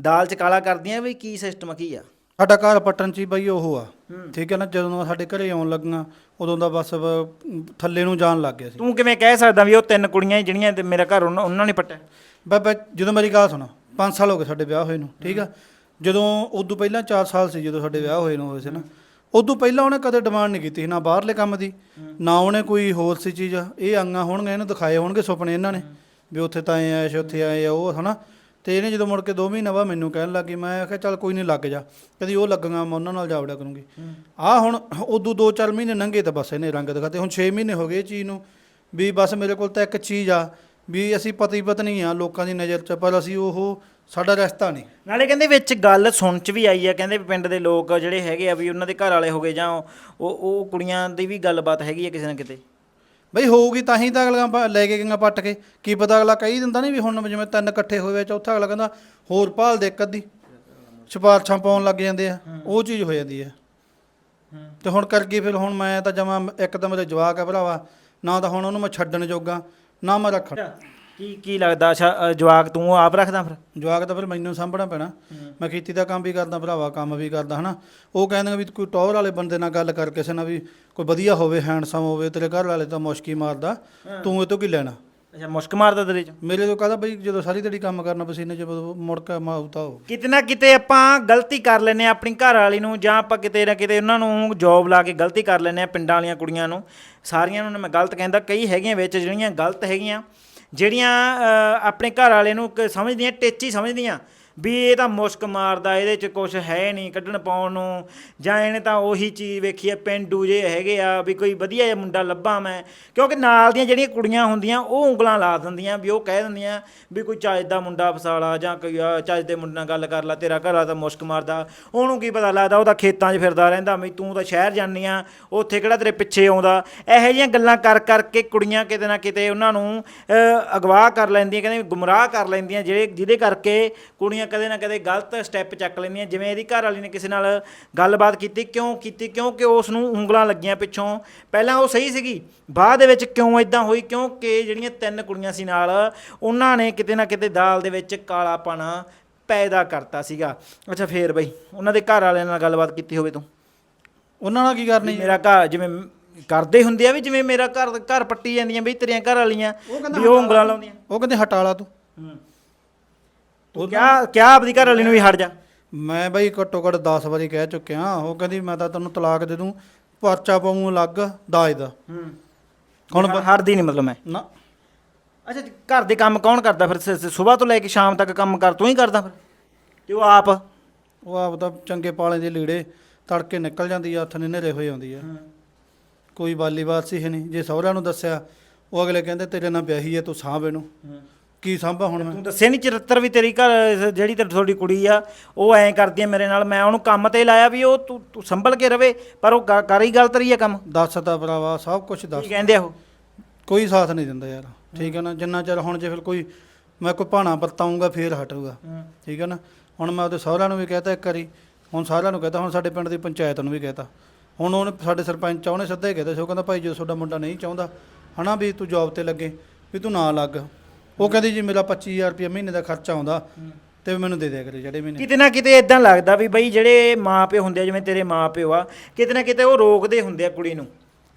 ਦਾਲ ਚ ਕਾਲਾ ਕਰਦੀਆਂ ਵੀ ਕੀ ਸਿਸਟਮ ਕੀ ਆ? ਸਾਡਾ ਘਰ ਪੱਟਣ ਚ ਹੀ ਬਈ ਉਹ ਆ। ਠੀਕ ਹੈ ਨਾ ਜਦੋਂ ਸਾਡੇ ਘਰੇ ਆਉਣ ਲੱਗੀਆਂ ਉਦੋਂ ਦਾ ਬਸ ਥੱਲੇ ਨੂੰ ਜਾਣ ਲੱਗ ਗਿਆ ਸੀ। ਤੂੰ ਕਿਵੇਂ ਕਹਿ ਸਕਦਾ ਵੀ ਉਹ ਤਿੰਨ ਕੁੜੀਆਂ ਜਿਹੜੀਆਂ ਤੇ ਮੇਰਾ ਘਰ ਉਹਨਾਂ ਉਹਨਾਂ ਨੇ ਪੱਟਿਆ? ਬਾਬਾ ਜਦੋਂ ਮੇਰੀ ਗੱਲ ਸੁਣਾ 5 ਸਾਲ ਹੋ ਗਏ ਸਾਡੇ ਵਿਆਹ ਹੋਏ ਨੂੰ ਠੀਕ ਆ? ਜਦੋਂ ਉਦੋਂ ਪਹਿਲਾਂ 4 ਸਾਲ ਸੀ ਜਦੋਂ ਸਾਡੇ ਵਿਆਹ ਹੋਏ ਨੂੰ ਹੋਏ ਸੀ ਨਾ। ਉਦੋਂ ਪਹਿਲਾਂ ਉਹਨੇ ਕਦੇ ਡਿਮਾਂਡ ਨਹੀਂ ਕੀਤੀ ਸੀ, ਨਾ ਬਾਹਰਲੇ ਕੰਮ ਦੀ ਨਾ ਉਹਨੇ ਕੋਈ ਹੋਰ ਸੀ ਚੀਜ਼। ਇਹ ਆਂਗਾ ਹੋਣਗੇ ਇਹਨੂੰ ਦਿਖਾਏ ਹੋਣਗੇ ਸੁਪਨੇ ਇਹਨਾਂ ਨੇ ਵੀ ਉੱਥੇ ਤਾਂ ਆਏ ਆ ਉੱਥੇ ਆਏ ਆ ਉਹ ਹਨਾ। ਤੇ ਇਹਨੇ ਜਦੋਂ ਮੁੜ ਕੇ 2 ਮਹੀਨਾ ਬਾਅਦ ਮੈਨੂੰ ਕਹਿਣ ਲੱਗੀ ਮੈਂ ਆਖਿਆ ਚੱਲ ਕੋਈ ਨਹੀਂ ਲੱਗ ਜਾ ਕਦੀ ਉਹ ਲੱਗਾਂਗਾ ਮੈਂ ਉਹਨਾਂ ਨਾਲ ਜਾਵੜਿਆ ਕਰੂੰਗੀ। ਆ ਹੁਣ ਉਦੋਂ 2-4 ਮਹੀਨੇ ਲੰਘੇ ਤਾਂ ਬਸ ਇਹਨੇ ਰੰਗ ਦਿਖਾਤੇ ਹੁਣ 6 ਮਹੀਨੇ ਹੋ ਗਏ ਇਹ ਚੀਜ਼ ਨੂੰ ਵੀ ਬਸ ਮੇਰੇ ਕੋਲ ਤਾਂ ਇੱਕ ਚੀਜ਼ ਆ ਵੀ ਅਸੀਂ ਪਤੀ ਪਤਨੀ ਆ ਲੋਕਾਂ ਦੀ ਨਜ਼ਰ 'ਚ ਪਰ ਅਸੀਂ ਉਹ ਸਾਡਾ ਰਿਸ਼ਤਾ ਨਹੀਂ। ਨਾਲੇ ਕਹਿੰਦੇ ਵਿੱਚ ਗੱਲ ਸੁਣ ਚ ਵੀ ਆਈ ਆ ਕਹਿੰਦੇ ਵੀ ਪਿੰਡ ਦੇ ਲੋਕ ਜਿਹੜੇ ਹੈਗੇ ਆ ਵੀ ਉਹਨਾਂ ਦੇ ਘਰ ਵਾਲੇ ਹੋ ਗਏ ਜਾਂ ਉਹ ਉਹ ਕੁੜੀਆਂ ਦੀ ਵੀ ਗੱਲਬਾਤ ਹੈਗੀ ਆ ਕਿਸੇ ਨਾ ਕਿਤੇ? ਬਈ ਹੋਊਗੀ ਤਾਂ ਹੀ ਤਾਂ ਅਗਲਾ ਲੈ ਕੇ ਗਈਆਂ ਪੱਟ ਕੇ। ਕੀ ਪਤਾ ਅਗਲਾ ਕਹੀ ਦਿੰਦਾ ਨਹੀਂ ਵੀ ਹੁਣ ਜਿਵੇਂ ਤਿੰਨ ਇਕੱਠੇ ਹੋਏ ਆ, ਚੌਥਾ ਅਗਲਾ ਕਹਿੰਦਾ ਹੋਰ ਭਾਲ ਦੇ ਇੱਕ ਅੱਧੀ। ਸਿਫਾਰਸ਼ਾਂ ਪਾਉਣ ਲੱਗ ਜਾਂਦੇ ਆ। ਉਹ ਚੀਜ਼ ਹੋ ਜਾਂਦੀ ਹੈ ਤੇ ਹੁਣ ਕਰ ਗਈ ਫਿਰ ਹੁਣ ਮੈਂ ਤਾਂ ਜਮਾ ਇੱਕ ਤਾਂ ਮੇਰੇ ਜਵਾਕ ਆ ਭਰਾਵਾ। ਨਾ ਤਾਂ ਹੁਣ ਉਹਨੂੰ ਮੈਂ ਛੱਡਣ ਜੋਗਾ ਨਾ ਮੈਂ ਰੱਖਣ। ਕੀ ਕੀ ਲੱਗਦਾ? ਅੱਛਾ ਅ, ਜਵਾਕ ਤੂੰ ਆਪ ਰੱਖਦਾ ਫਿਰ? ਜਵਾਕ ਤਾਂ ਫਿਰ ਮੈਨੂੰ ਸਾਂਭਣਾ ਪੈਣਾ। ਮੈਂ ਖੇਤੀ ਦਾ ਕੰਮ ਵੀ ਕਰਦਾ ਭਰਾਵਾ ਕੰਮ ਵੀ ਕਰਦਾ ਹਨਾ? ਉਹ ਕਹਿੰਦੇ ਵੀ ਕੋਈ ਟੌਰ ਵਾਲੇ ਬੰਦੇ ਨਾਲ ਗੱਲ ਕਰ ਕਿਸੇ ਨਾਲ ਵੀ ਕੋਈ ਵਧੀਆ ਹੋਵੇ ਹੈਂਡਸਮ ਹੋਵੇ ਤੇਰੇ ਘਰ ਵਾਲੇ ਤਾਂ ਮੁਸ਼ਕੀ ਮਾਰਦਾ। ਤੂੰ ਇਹ ਤੋਂ ਕੀ ਲੈਣਾ? ਅੱਛਾ ਮੁਸ਼ਕ ਮਾਰਦਾ ਤੇਰੇ ਚ? ਮੇਰੇ ਤੋਂ ਕਹਦਾ ਬਈ ਜਦੋਂ ਸਾਰੀ ਦਿਹਾੜੀ ਕੰਮ ਕਰਨਾ ਪਸੀਨੇ ਚ ਮੁੜ ਕੇ ਮਾਉਤਾ ਹੋ ਕਿਤੇ ਨਾ ਕਿਤੇ ਆਪਾਂ ਗਲਤੀ ਕਰ ਲੈਨੇ ਆ ਆਪਣੀ ਘਰ ਵਾਲੀ ਨੂੰ ਜਾਂ ਆਪਾਂ ਕਿਤੇ ਨਾ ਕਿਤੇ ਉਹਨਾਂ ਨੂੰ ਜੌਬ ਲਾ ਕੇ ਗਲਤੀ ਕਰ ਲੈਨੇ ਆ ਪਿੰਡਾਂ ਵਾਲੀਆਂ ਕੁੜੀਆਂ ਨੂੰ। ਸਾਰੀਆਂ ਨੂੰ ਮੈਂ ਗਲਤ ਕਹਿੰਦਾ ਕਈ ਹੈਗੀਆਂ ਵਿੱਚ ਜਿਹੜੀਆਂ ਗਲਤ ਹੈਗੀਆਂ ਜਿਹੜੀਆਂ ਆਪਣੇ ਘਰ ਵਾਲੇ ਨੂੰ ਕ- ਸਮਝਦੀਆਂ ਟੇਚੀ ਸਮਝਦੀਆਂ ਵੀ ਇਹ ਤਾਂ ਮੁਸ਼ਕ ਮਾਰਦਾ, ਇਹਦੇ ਚ ਕੁਝ ਹੈ ਨਹੀਂ ਕੱਢਣ ਪਾਉਣ ਨੂੰ। ਜਾਂ ਇਹਨੇ ਤਾਂ ਉਹੀ ਚੀਜ਼ ਵੇਖੀ ਹੈ, ਪਿੰਡੂ ਜੇ ਹੈਗੇ ਆ, ਵੀ ਕੋਈ ਵਧੀਆ ਜਿਹਾ ਮੁੰਡਾ ਲੱਭਾਂ ਮੈਂ। ਕਿਉਂਕਿ ਨਾਲ ਦੀਆਂ ਜਿਹੜੀਆਂ ਕੁੜੀਆਂ ਹੁੰਦੀਆਂ, ਉਹ ਉਂਗਲਾਂ ਲਾ ਦਿੰਦੀਆਂ, ਵੀ ਉਹ ਕਹਿ ਦਿੰਦੀਆਂ ਵੀ ਕੋਈ ਚੱਜ ਦਾ ਮੁੰਡਾ ਫਸਾਲਾ ਜਾਂ ਕੋਈ ਆ ਚੱਜ ਦੇ ਮੁੰਡੇ ਨਾਲ ਗੱਲ ਕਰ ਲੈ, ਤੇਰਾ ਘਰ ਵਾਲਾ ਤਾਂ ਮੁਸ਼ਕ ਮਾਰਦਾ। ਉਹਨੂੰ ਕੀ ਪਤਾ ਲੱਗਦਾ, ਉਹ ਤਾਂ ਖੇਤਾਂ 'ਚ ਫਿਰਦਾ ਰਹਿੰਦਾ, ਵੀ ਤੂੰ ਤਾਂ ਸ਼ਹਿਰ ਜਾਂਦੀ ਆ, ਉੱਥੇ ਕਿਹੜਾ ਤੇਰੇ ਪਿੱਛੇ ਆਉਂਦਾ। ਇਹੋ ਜਿਹੀਆਂ ਗੱਲਾਂ ਕਰ ਕਰਕੇ ਕੁੜੀਆਂ ਕਿਤੇ ਨਾ ਕਿਤੇ ਉਹਨਾਂ ਨੂੰ ਅਗਵਾ ਕਰ ਲੈਂਦੀਆਂ, ਕਹਿੰਦੇ ਗੁੰਮਰਾਹ ਕਰ ਲੈਂਦੀਆਂ, ਜਿਹੜੇ, ਜਿਹਦੇ ਕਰਕੇ ਕੁੜੀਆਂ ਕਦੇ ਨਾ ਕਦੇ ਗਲਤ ਸਟੈਪ ਚੱਕ ਲੈਂਦੀਆਂ। ਜਿਵੇਂ ਇਹਦੀ ਘਰ ਵਾਲੀ ਨੇ ਕਿਸੇ ਨਾਲ ਗੱਲਬਾਤ ਕੀਤੀ ਕਿਉਂ ਕੀਤੀ ਕਿਉਂਕਿ ਉਸ ਨੂੰ ਉਂਗਲਾਂ ਲੱਗੀਆਂ ਪਿੱਛੋਂ। ਪਹਿਲਾਂ ਉਹ ਸਹੀ ਸੀਗੀ ਬਾਅਦ ਦੇ ਵਿੱਚ ਕਿਉਂ ਇਦਾਂ ਹੋਈ? ਕਿਉਂਕਿ ਜਿਹੜੀਆਂ ਤਿੰਨ ਕੁੜੀਆਂ ਸੀ ਨਾਲ ਉਹਨਾਂ ਨੇ ਕਿਤੇ ਨਾ ਕਿਤੇ ਦਾਲ ਦੇ ਵਿੱਚ ਕਾਲਾਪਣ ਪੈਦਾ ਕਰਤਾ ਸੀਗਾ। ਅੱਛਾ ਫੇਰ ਬਈ ਉਹਨਾਂ ਦੇ ਘਰ ਵਾਲਿਆਂ ਨਾਲ ਗੱਲਬਾਤ ਕੀਤੀ ਹੋਵੇ ਤੂੰ। ਉਹਨਾਂ ਨਾਲ ਕੀ ਕਰਨੀ ਮੇਰਾ ਘਰ ਜਿਵੇਂ ਕਰਦੇ ਹੁੰਦੇ ਆ ਵੀ ਜਿਵੇਂ ਮੇਰਾ ਘਰ ਘਰ ਪੱਟੀ ਜਾਂਦੀਆਂ ਬਈ ਤੇਰੀਆਂ ਘਰ ਵਾਲੀਆਂ ਵੀ ਉਹ ਉਂਗਲਾਂ ਲਾਉਂਦੀਆਂ। ਉਹ ਕਹਿੰਦੇ ਹਟਾ ਲਾ ਤੂੰ। ਤੂੰ ਕਿਆ ਕਿਆ ਆਪਦੀ ਘਰ ਵਾਲੀ ਨੂੰ ਵੀ ਹਟ ਜਾ। ਮੈਂ ਬਈ ਘੱਟੋ ਘੱਟ 10 ਵਾਰੀ ਕਹਿ ਚੁੱਕਿਆ ਉਹ ਕਹਿੰਦੀ ਮੈਂ ਤਾਂ ਤੈਨੂੰ ਤਲਾਕ ਦੇ ਦੂੰ ਪਰਚਾ ਪਾਉਂ ਲੱਗ ਦਾਜ ਦਾ। ਹੂੰ। ਹੁਣ ਹਟਦੀ ਨਹੀਂ ਮਤਲਬ ਮੈਂ। ਨਾ। ਅੱਛਾ ਤੇ ਘਰ ਦੇ ਕੰਮ ਕੌਣ ਕਰਦਾ ਫਿਰ? ਸਵੇਰ ਤੋਂ ਲੈ ਕੇ ਸ਼ਾਮ ਤੱਕ ਕੰਮ ਕਰ ਤੂੰ ਹੀ ਕਰਦਾ ਫਿਰ? ਤੇ ਉਹ ਆਪ? ਉਹ ਆਪਦਾ ਚੰਗੇ ਪਾਲੇ ਦੇ ਲੀੜੇ ਤੜਕੇ ਨਿਕਲ ਜਾਂਦੀ ਆ ਹੱਥ ਨੇ ਨੇਰੇ ਹੋਏ ਆਉਂਦੀ ਆ। ਕੋਈ ਵਾਲੀ ਵਾਰਸੀ ਹੈ ਨਹੀਂ ਜੇ ਸਹੁਰਿਆਂ ਨੂੰ ਦੱਸਿਆ ਉਹ ਅਗਲੇ ਕਹਿੰਦੇ ਤੇਰੇ ਨਾਲ ਵਿਆਹੀ ਹੈ ਤੂੰ ਸਾਂਭ ਇਹਨੂੰ। ਕੀ ਸਾਂਭਾ ਹੁਣ ਮੈਂ? ਤੂੰ ਦੱਸਿਆ ਨਹੀਂ ਚਰਿੱਤਰ ਵੀ ਤੇਰੀ ਘਰ ਜਿਹੜੀ ਤੇ ਤੁਹਾਡੀ ਕੁੜੀ ਆ ਉਹ ਐਂ ਕਰਦੀ ਆ ਮੇਰੇ ਨਾਲ ਮੈਂ ਉਹਨੂੰ ਕੰਮ ਤੇ ਲਾਇਆ ਵੀ ਉਹ ਤੂੰ ਤੂੰ ਸੰਭਲ ਕੇ ਰਵੇ ਪਰ ਉਹ ਕਰ ਹੀ ਗਲਤ ਰਹੀ ਆ ਕੰਮ। ਦੱਸਦਾ ਭਰਾਵਾ ਸਭ ਕੁਝ ਦੱਸ। ਕੀ ਕਹਿੰਦੇ ਆ ਉਹ? ਕੋਈ ਸਾਥ ਨਹੀਂ ਦਿੰਦਾ ਯਾਰ ਠੀਕ ਹੈ ਨਾ? ਜਿੰਨਾ ਚਿਰ ਹੁਣ ਜੇ ਫਿਰ ਕੋਈ ਮੈਂ ਕੋਈ ਭਾਣਾ ਵਰਤਾਉਂਗਾ ਫੇਰ ਹਟੂਗਾ। ਠੀਕ ਹੈ ਨਾ? ਹੁਣ ਮੈਂ ਉਹਦੇ ਸਹੁਰਿਆਂ ਨੂੰ ਵੀ ਕਹਤਾ ਇੱਕ ਵਾਰੀ ਹੁਣ ਸਾਰਿਆਂ ਨੂੰ ਕਹਤਾ ਹੁਣ ਸਾਡੇ ਪਿੰਡ ਦੀ ਪੰਚਾਇਤ ਨੂੰ ਵੀ ਕਹਤਾ। ਹੁਣ ਉਹਨੇ ਸਾਡੇ ਸਰਪੰਚ ਆ ਉਹਨੇ ਸਿੱਧਾ ਹੀ ਕਹਤਾ ਸੀ ਉਹ ਕਹਿੰਦਾ ਭਾਈ ਜੇ ਤੁਹਾਡਾ ਮੁੰਡਾ ਨਹੀਂ ਚਾਹੁੰਦਾ ਹਨਾ ਵੀ ਤੂੰ ਜੌਬ ਤੇ ਲੱਗੇ ਵੀ ਤੂੰ ਨਾ ਲੱਗ। ਉਹ ਕਹਿੰਦੀ ਜੀ ਮੇਰਾ 25000 ਰੁਪਏ ਮਹੀਨੇ ਦਾ ਖਰਚਾ ਆਉਂਦਾ, ਤੇ ਮੈਨੂੰ ਦੇ ਦਿਆ ਕਰੇ ਜਿਹੜੇ ਮਹੀਨੇ ਕਿਤੇ ਨਾ ਕਿਤੇ ਇਦਾਂ ਲੱਗਦਾ ਵੀ ਬਈ ਜਿਹੜੇ ਮਾਪੇ ਹੁੰਦੇ ਆ, ਜਿਵੇਂ ਤੇਰੇ ਮਾਪਿਓ ਆ, ਕਿਤੇ ਨਾ ਕਿਤੇ ਉਹ ਰੋਕਦੇ ਹੁੰਦੇ ਆ ਕੁੜੀ ਨੂੰ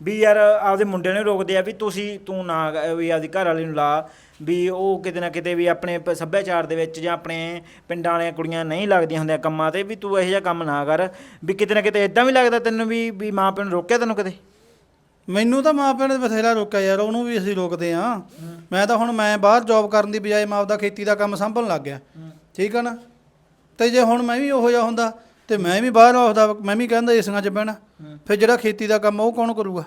ਵੀ ਯਾਰ ਆਪਦੇ ਮੁੰਡੇ ਨੂੰ ਰੋਕਦੇ ਆ ਵੀ ਤੁਸੀਂ ਤੂੰ ਨਾ ਵੀ ਆਪਦੀ ਘਰ ਵਾਲੀ ਨੂੰ ਲਾ, ਵੀ ਉਹ ਕਿਤੇ ਨਾ ਕਿਤੇ ਵੀ ਆਪਣੇ ਸੱਭਿਆਚਾਰ ਦੇ ਵਿੱਚ ਜਾਂ ਆਪਣੇ ਪਿੰਡਾਂ ਵਾਲੀਆਂ ਕੁੜੀਆਂ ਨਹੀਂ ਲੱਗਦੀਆਂ ਹੁੰਦੀਆਂ ਕੰਮਾਂ ਤੇ, ਵੀ ਤੂੰ ਇਹੋ ਜਿਹਾ ਕੰਮ ਨਾ ਕਰ, ਵੀ ਕਿਤੇ ਨਾ ਕਿਤੇ ਇਦਾਂ ਵੀ ਲੱਗਦਾ ਤੈਨੂੰ ਵੀ ਵੀ ਮਾਪਿਆਂ ਨੂੰ ਰੋਕਿਆ ਤੈਨੂੰ ਕਦੇ? ਮੈਨੂੰ ਤਾਂ ਮਾਪਿਆਂ ਨੇ ਬਥੇਰਾ ਰੋਕਿਆ ਯਾਰ ਉਹਨੂੰ ਵੀ ਅਸੀਂ ਰੋਕਦੇ ਆ ਮੈਂ ਤਾਂ ਹੁਣ ਮੈਂ ਬਾਹਰ ਜੌਬ ਕਰਨ ਦੀ ਬਜਾਏ ਮੈਂ ਆਪਦਾ ਖੇਤੀ ਦਾ ਕੰਮ ਸੰਭਲਣ ਲੱਗ ਗਿਆ। ਠੀਕ ਆ ਨਾ? ਤੇ ਜੇ ਹੁਣ ਮੈਂ ਵੀ ਉਹੋ ਜਿਹਾ ਹੁੰਦਾ ਤੇ ਮੈਂ ਵੀ ਬਾਹਰ ਆਉਦਾ ਮੈਂ ਵੀ ਕਹਿੰਦਾ ਏਸੀਆਂ 'ਚ ਬਹਿਣਾ। ਫਿਰ ਜਿਹੜਾ ਖੇਤੀ ਦਾ ਕੰਮ ਉਹ ਕੌਣ ਕਰੂਗਾ?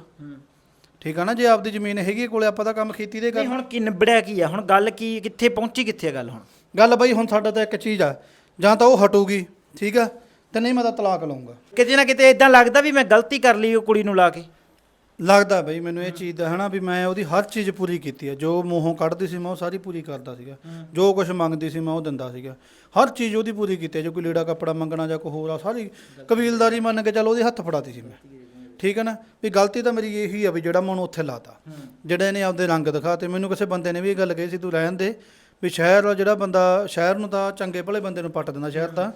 ਠੀਕ ਆ ਨਾ? ਜੇ ਆਪਦੀ ਜ਼ਮੀਨ ਹੈਗੀ ਕੋਲੇ ਆਪਾਂ ਤਾਂ ਕੰਮ ਖੇਤੀ ਦੇ ਨਹੀਂ ਕਰ ਹੁਣ ਕੀ ਨਿਬੜਿਆ ਕੀ ਆ? ਹੁਣ ਗੱਲ ਕੀ ਕਿੱਥੇ ਪਹੁੰਚੀ ਕਿੱਥੇ ਆ ਗੱਲ ਹੁਣ? ਗੱਲ ਬਈ ਹੁਣ ਸਾਡਾ ਤਾਂ ਇੱਕ ਚੀਜ਼ ਆ। ਜਾਂ ਤਾਂ ਉਹ ਹਟੂਗੀ ਠੀਕ ਆ? ਤੇ ਨਹੀਂ ਮੈਂ ਤਾਂ ਤਲਾਕ ਲਊਂਗਾ। ਕਿਤੇ ਨਾ ਕਿਤੇ ਇਦਾਂ ਲੱਗਦਾ ਵੀ ਮੈਂ ਗਲਤੀ ਕਰ ਲਈ ਉਹ ਕੁੜੀ ਨੂੰ ਲਾ ਕੇ। ਲੱਗਦਾ ਬਈ ਮੈਨੂੰ ਇਹ ਚੀਜ਼ ਦਾ ਹਨਾ ਵੀ ਮੈਂ ਉਹਦੀ ਹਰ ਚੀਜ਼ ਪੂਰੀ ਕੀਤੀ ਹੈ। ਜੋ ਮੂੰਹੋਂ ਕੱਢਦੀ ਸੀ ਮੈਂ ਉਹ ਸਾਰੀ ਪੂਰੀ ਕਰਦਾ ਸੀਗਾ। ਜੋ ਕੁਝ ਮੰਗਦੀ ਸੀ ਮੈਂ ਉਹ ਦਿੰਦਾ ਸੀਗਾ। ਹਰ ਚੀਜ਼ ਉਹਦੀ ਪੂਰੀ ਕੀਤੀ ਹੈ ਜੋ ਕੋਈ ਲੀੜਾ ਕੱਪੜਾ ਮੰਗਣਾ ਜਾਂ ਕੋਈ ਹੋਰ ਆ ਸਾਰੀ ਕਬੀਲਦਾਰੀ ਮੰਨ ਕੇ ਚੱਲ ਉਹਦੇ ਹੱਥ ਫੜਾਤੀ ਸੀ ਮੈਂ। ਠੀਕ ਹੈ ਨਾ? ਵੀ ਗਲਤੀ ਤਾਂ ਮੇਰੀ ਇਹੀ ਆ ਵੀ ਜਿਹੜਾ ਮੈਂ ਉਹਨੂੰ ਉੱਥੇ ਲਾਤਾ। ਜਿਹੜੇ ਨੇ ਆਪਦੇ ਰੰਗ ਦਿਖਾ ਤੇ ਮੈਨੂੰ ਕਿਸੇ ਬੰਦੇ ਨੇ ਵੀ ਇਹ ਗੱਲ ਕਹੀ ਸੀ ਤੂੰ ਰਹਿਣ ਦੇ ਵੀ ਸ਼ਹਿਰ ਦਾ ਜਿਹੜਾ ਬੰਦਾ ਸ਼ਹਿਰ ਨੂੰ ਤਾਂ ਚੰਗੇ ਭਲੇ ਬੰਦੇ ਨੂੰ ਪੱਟ ਦਿੰਦਾ ਸ਼ਹਿਰ ਤਾਂ